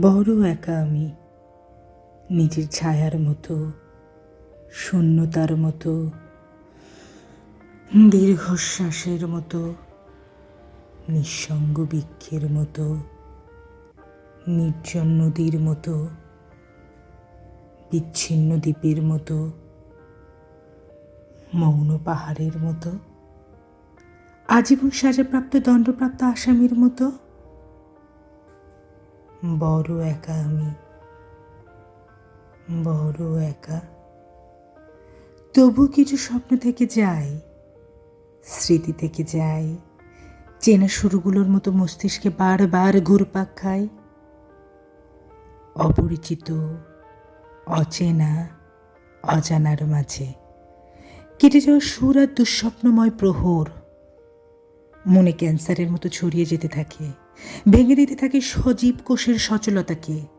বড় একা আমি। নিজের ছায়ার মতো, শূন্যতার মতো, দীর্ঘশ্বাসের মতো, নিঃসঙ্গ বৃক্ষের মতো, নির্জন নদীর মতো, বিচ্ছিন্ন দ্বীপের মতো, মৌন পাহাড়ের মতো, আজীবন সাজাপ্রাপ্ত, দণ্ডপ্রাপ্ত আসামির মতো। বড় একা আমি। বড় একা। তবু কিছু স্বপ্ন থেকে যায় স্মৃতি থেকে যায় চেনা শুরুগুলোর মতো মস্তিষ্কে বারবার ঘুরপাক খায় অপরিচিত, অচেনা, অজানার মাঝে কেটে যাওয়া সুর আর দুঃস্বপ্নময় প্রহর মনে ক্যান্সারের মতো ছড়িয়ে যেতে থাকে। ভেঙে দিতে থাকে সজীব কোষের সচলতাকে।